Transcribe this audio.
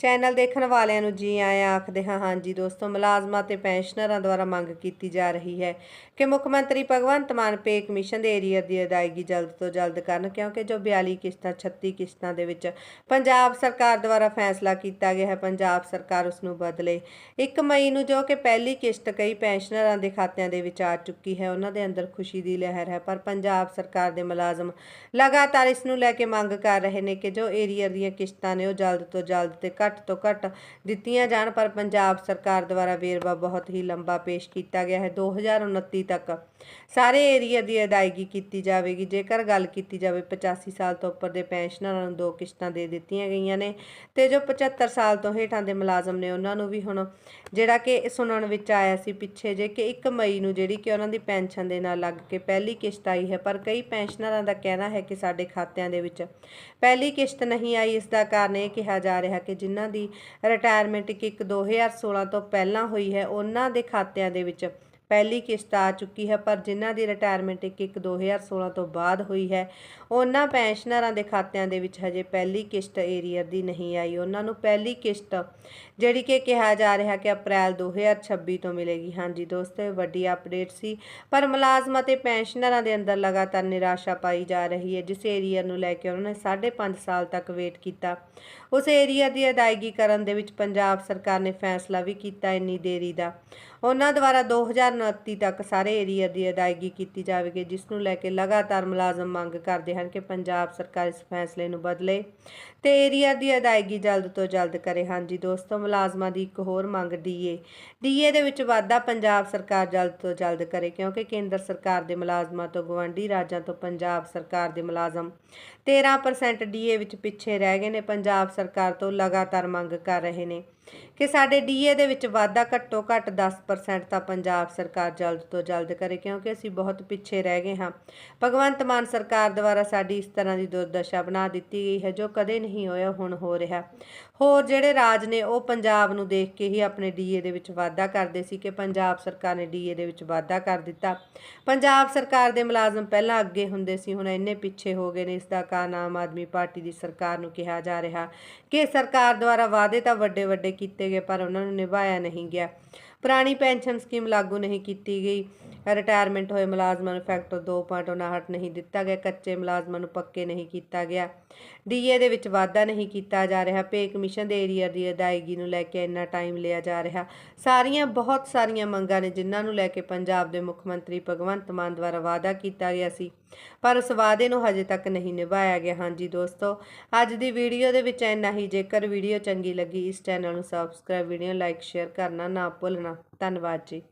Channel ਦੇਖਣ ਵਾਲਿਆਂ ਨੂੰ ਜੀ ਆਇਆਂ ਆਖਦੇ ਹਾਂ, ਹਾਂਜੀ ਦੋਸਤੋ, ਮੁਲਾਜ਼ਮਾਂ ਤੇ ਪੈਨਸ਼ਨਰਾਂ ਦੁਆਰਾ ਮੰਗ ਕੀਤੀ ਜਾ ਰਹੀ ਹੈ ਕਿ ਮੁੱਖ ਮੰਤਰੀ ਭਗਵੰਤ ਮਾਨ ਪੇ ਕਮਿਸ਼ਨ ਦੇ ਏਰੀਆ ਦੀ ਅਦਾਇਗੀ ਜਲਦ ਤੋਂ ਜਲਦ ਕਰਨ, ਕਿਉਂਕਿ ਜੋ 42 ਕਿਸ਼ਤਾਂ 36 ਕਿਸ਼ਤਾਂ ਦੇ ਵਿੱਚ ਪੰਜਾਬ ਸਰਕਾਰ ਦੁਆਰਾ ਫੈਸਲਾ ਕੀਤਾ ਗਿਆ ਹੈ, ਪੰਜਾਬ ਸਰਕਾਰ ਉਸ ਨੂੰ ਬਦਲੇ। 1 ਮਈ ਨੂੰ ਜੋ ਕਿ ਪਹਿਲੀ ਕਿਸ਼ਤ ਕਈ ਪੈਨਸ਼ਨਰਾਂ ਦੇ ਖਾਤਿਆਂ ਦੇ ਵਿੱਚ ਆ ਚੁੱਕੀ ਹੈ, ਉਹਨਾਂ ਦੇ ਅੰਦਰ ਖੁਸ਼ੀ ਦੀ ਲਹਿਰ ਹੈ, ਪਰ ਪੰਜਾਬ ਸਰਕਾਰ ਦੇ ਮੁਲਾਜ਼ਮ ਲਗਾਤਾਰ ਇਸ ਨੂੰ ਲੈ ਕੇ ਮੰਗ ਕਰ ਰਹੇ ਨੇ ਕਿ ਜੋ ਏਰੀਆ ਦੀਆਂ ਕਿਸ਼ਤਾਂ ਨੇ, ਉਹ ਜਲਦ ਤੋਂ ਜਲਦ ਤੇ ਘੱਟ ਤੋਂ ਘੱਟ ਦਿੱਤੀਆਂ ਜਾਣ, ਪਰ ਪੰਜਾਬ ਸਰਕਾਰ ਦੁਆਰਾ ਵੇਰਵਾ ਬਹੁਤ ਹੀ ਲੰਬਾ ਪੇਸ਼ ਕੀਤਾ ਗਿਆ ਹੈ। 2029 ਤੱਕ ਸਾਰੇ ਏਰੀਆ ਦੀ ਅਦਾਇਗੀ ਕੀਤੀ ਜਾਵੇਗੀ। ਜੇਕਰ ਗੱਲ ਕੀਤੀ ਜਾਵੇ 85 ਸਾਲ ਤੋਂ ਉੱਪਰ ਦੇ ਪੈਨਸ਼ਨਰਾਂ ਨੂੰ ਦੋ ਕਿਸ਼ਤਾਂ ਦੇ ਦਿੱਤੀਆਂ ਗਈਆਂ ਨੇ ਤੇ ਜੋ 75 ਸਾਲ ਤੋਂ ਹੇਠਾਂ ਦੇ ਮੁਲਾਜ਼ਮ ਨੇ, ਉਹਨਾਂ ਨੂੰ ਵੀ ਹੁਣ ਜਿਹੜਾ ਕਿ ਸੁਣਨ ਵਿੱਚ ਆਇਆ ਸੀ ਪਿੱਛੇ ਜੇ ਕਿ 1 ਮਈ ਨੂੰ ਜਿਹੜੀ ਕਿ ਉਹਨਾਂ ਦੀ ਪੈਨਸ਼ਨ ਦੇ ਨਾਲ ਲੱਗ ਕੇ ਪਹਿਲੀ ਕਿਸ਼ਤ ਆਈ ਹੈ, ਪਰ ਕਈ ਪੈਨਸ਼ਨਰਾਂ ਦਾ ਕਹਿਣਾ ਹੈ ਕਿ ਸਾਡੇ ਖਾਤਿਆਂ ਦੇ ਵਿੱਚ ਪਹਿਲੀ ਕਿਸ਼ਤ ਨਹੀਂ ਆਈ। ਇਸ ਦਾ ਕਾਰਨ ਇਹ ਕਿਹਾ ਜਾ ਰਿਹਾ ਕਿ ਜਿਨ੍ਹਾਂ ਦੀ ਰਿਟਾਇਰਮੈਂਟ ਇੱਕ ਇੱਕ 2016 ਤੋਂ ਪਹਿਲਾਂ ਹੋਈ ਹੈ। ਉਹਨਾਂ ਦੇ ਖਾਤਿਆਂ ਦੇ ਵਿੱਚ ਪਹਿਲੀ ਕਿਸ਼ਤ ਆ ਚੁੱਕੀ ਹੈ, ਪਰ ਜਿਨ੍ਹਾਂ ਦੀ ਰਿਟਾਇਰਮੈਂਟ ਇੱਕ ਇੱਕ 2016 ਤੋਂ ਬਾਅਦ ਹੋਈ ਹੈ, ਉਹਨਾਂ ਪੈਨਸ਼ਨਰਾਂ ਦੇ ਖਾਤਿਆਂ ਦੇ ਵਿੱਚ ਹਜੇ ਪਹਿਲੀ ਕਿਸ਼ਤ ਏਰੀਅਰ ਦੀ ਨਹੀਂ ਆਈ। ਉਹਨਾਂ ਨੂੰ ਪਹਿਲੀ ਕਿਸ਼ਤ, ਜਿਹੜੀ ਕਿ ਕਿਹਾ ਜਾ ਰਿਹਾ ਕਿ ਅਪ੍ਰੈਲ 2026 ਤੋਂ ਮਿਲੇਗੀ। ਹਾਂਜੀ ਦੋਸਤੋ, ਵੱਡੀ ਅਪਡੇਟ ਸੀ, ਪਰ ਮੁਲਾਜ਼ਮਾਂ ਅਤੇ ਪੈਨਸ਼ਨਰਾਂ ਦੇ ਅੰਦਰ ਲਗਾਤਾਰ ਨਿਰਾਸ਼ਾ ਪਾਈ ਜਾ ਰਹੀ ਹੈ, ਜਿਸ ਏਰੀਆ ਨੂੰ ਲੈ ਕੇ ਉਹਨਾਂ ਨੇ 5.5 ਸਾਲ ਤੱਕ ਵੇਟ ਕੀਤਾ। ਉਸ ਏਰੀਆ ਦੀ ਅਦਾਇਗੀ ਕਰਨ ਦੇ ਵਿੱਚ ਪੰਜਾਬ ਸਰਕਾਰ ਨੇ ਫੈਸਲਾ ਵੀ ਕੀਤਾ ਇੰਨੀ ਦੇਰੀ ਦਾ। ਉਹਨਾਂ ਦੁਆਰਾ 2029 ਤੱਕ ਸਾਰੇ ਏਰੀਆ ਦੀ ਅਦਾਇਗੀ ਕੀਤੀ ਜਾਵੇਗੀ ਜਿਸ ਨੂੰ ਲੈ ਕੇ ਲਗਾਤਾਰ ਮੁਲਾਜ਼ਮ ਮੰਗ ਕਰਦੇ ਹਨ ਕਿ ਪੰਜਾਬ ਸਰਕਾਰ ਇਸ ਫੈਸਲੇ ਨੂੰ ਬਦਲੇ ਤੇ ਏਰੀਆ ਦੀ ਅਦਾਇਗੀ ਜਲਦ ਤੋਂ ਜਲਦ ਕਰੇ। ਹਾਂਜੀ ਦੋਸਤੋ, ਮੁਲਾਜ਼ਮਾਂ ਦੀ ਇੱਕ ਹੋਰ ਮੰਗ ਡੀਏ। ਡੀਏ ਦੇ ਵਿੱਚ ਵਾਧਾ ਪੰਜਾਬ ਸਰਕਾਰ ਜਲਦ ਤੋਂ ਜਲਦ ਕਰੇ, ਕਿਉਂਕਿ ਕੇਂਦਰ ਸਰਕਾਰ ਦੇ ਮੁਲਾਜ਼ਮਾਂ ਤੋਂ ਗਵੰਡੀ ਰਾਜਾਂ ਤੋਂ ਪੰਜਾਬ ਸਰਕਾਰ ਦੇ ਮੁਲਾਜ਼ਮ 13% ਡੀਏ ਵਿੱਚ ਪਿੱਛੇ ਰਹਿ ਗਏ ਨੇ। ਪੰਜਾਬ ਸਰਕਾਰ ਤੋਂ ਲਗਾਤਾਰ ਮੰਗ ਕਰ ਰਹੇ ਨੇ। ਕਿ ਸਾਡੇ ਡੀਏ ਦੇ ਵਿੱਚ ਵਾਧਾ ਘੱਟੋ ਘੱਟ 10% ਤਾਂ ਪੰਜਾਬ ਸਰਕਾਰ ਜਲਦ ਤੋਂ ਜਲਦ ਕਰੇ, ਕਿਉਂਕਿ ਅਸੀਂ ਬਹੁਤ ਪਿੱਛੇ ਰਹਿ ਗਏ ਹਾਂ। ਭਗਵੰਤ ਮਾਨ ਸਰਕਾਰ ਦੁਆਰਾ ਸਾਡੀ ਇਸ ਤਰ੍ਹਾਂ ਦੀ ਦੁਰਦਸ਼ਾ ਬਣਾ ਦਿੱਤੀ ਗਈ ਹੈ, ਜੋ ਕਦੇ ਨਹੀਂ ਹੋਇਆ, ਹੁਣ ਹੋ ਰਿਹਾ। ਹੋਰ ਜਿਹੜੇ ਰਾਜ ਨੇ, ਉਹ ਪੰਜਾਬ ਨੂੰ ਦੇਖ ਕੇ ਹੀ ਆਪਣੇ ਡੀਏ ਦੇ ਵਿੱਚ ਵਾਧਾ ਕਰਦੇ ਸੀ ਕਿ ਪੰਜਾਬ ਸਰਕਾਰ ਨੇ ਡੀਏ ਦੇ ਵਿੱਚ ਵਾਧਾ ਕਰ ਦਿੱਤਾ। ਪੰਜਾਬ ਸਰਕਾਰ ਦੇ ਮੁਲਾਜ਼ਮ ਪਹਿਲਾਂ ਅੱਗੇ ਹੁੰਦੇ ਸੀ, ਹੁਣ ਇੰਨੇ ਪਿੱਛੇ ਹੋ ਗਏ ਨੇ, ਇਸ ਦਾ ਕਾਰਨ ਆਮ ਆਦਮੀ ਪਾਰਟੀ ਦੀ ਸਰਕਾਰ ਨੂੰ ਕਿਹਾ ਜਾ ਰਿਹਾ ਕਿ ਸਰਕਾਰ ਦੁਆਰਾ ਵਾਅਦੇ ਤਾਂ ਵੱਡੇ ਵੱਡੇ ਕੀਤੇ ਗਏ ਪਰ ਉਹਨਾਂ ਨੂੰ ਨਿਭਾਇਆ ਨਹੀਂ ਗਿਆ। ਪੁਰਾਣੀ ਪੈਨਸ਼ਨ ਸਕੀਮ ਲਾਗੂ ਨਹੀਂ ਕੀਤੀ ਗਈ। ਰਿਟਾਇਰਮੈਂਟ ਹੋਏ ਮੁਲਾਜ਼ਮਾਂ ਨੂੰ ਫੈਕਟਰ 2.59 ਨਹੀਂ ਦਿੱਤਾ ਗਿਆ, ਕੱਚੇ ਮੁਲਾਜ਼ਮਾਂ ਨੂੰ ਪੱਕੇ ਨਹੀਂ ਕੀਤਾ ਗਿਆ। ਡੀਏ ਦੇ ਵਿੱਚ ਵਾਧਾ ਨਹੀਂ ਕੀਤਾ ਜਾ ਰਿਹਾ ਪੇ ਕਮਿਸ਼ਨ ਦੇ ਏਰੀਆ ਦੀ ਅਦਾਇਗੀ ਨੂੰ ਲੈ ਕੇ ਇੰਨਾ ਟਾਈਮ ਲਿਆ ਜਾ ਰਿਹਾ। ਸਾਰੀਆਂ, ਬਹੁਤ ਸਾਰੀਆਂ ਮੰਗਾਂ ਨੇ ਜਿਨ੍ਹਾਂ ਨੂੰ ਲੈ ਕੇ ਪੰਜਾਬ ਦੇ ਮੁੱਖ ਮੰਤਰੀ ਭਗਵੰਤ ਮਾਨ ਦੁਆਰਾ ਵਾਅਦਾ ਕੀਤਾ ਗਿਆ ਸੀ। ਪਰ ਉਸ ਵਾਅਦੇ ਨੂੰ ਹਜੇ ਤੱਕ ਨਹੀਂ ਨਿਭਾਇਆ ਗਿਆ। ਹਾਂਜੀ ਦੋਸਤੋ, ਅੱਜ ਦੀ ਵੀਡੀਓ ਦੇ ਵਿੱਚ ਇੰਨਾ ਹੀ। ਜੇਕਰ ਵੀਡੀਓ ਚੰਗੀ ਲੱਗੀ, ਇਸ ਚੈਨਲ ਨੂੰ ਸਬਸਕ੍ਰਾਈਬ ਵੀਡੀਓ ਲਾਈਕ ਸ਼ੇਅਰ ਕਰਨਾ ਨਾ ਭੁੱਲਣਾ। ਧੰਨਵਾਦ ਜੀ।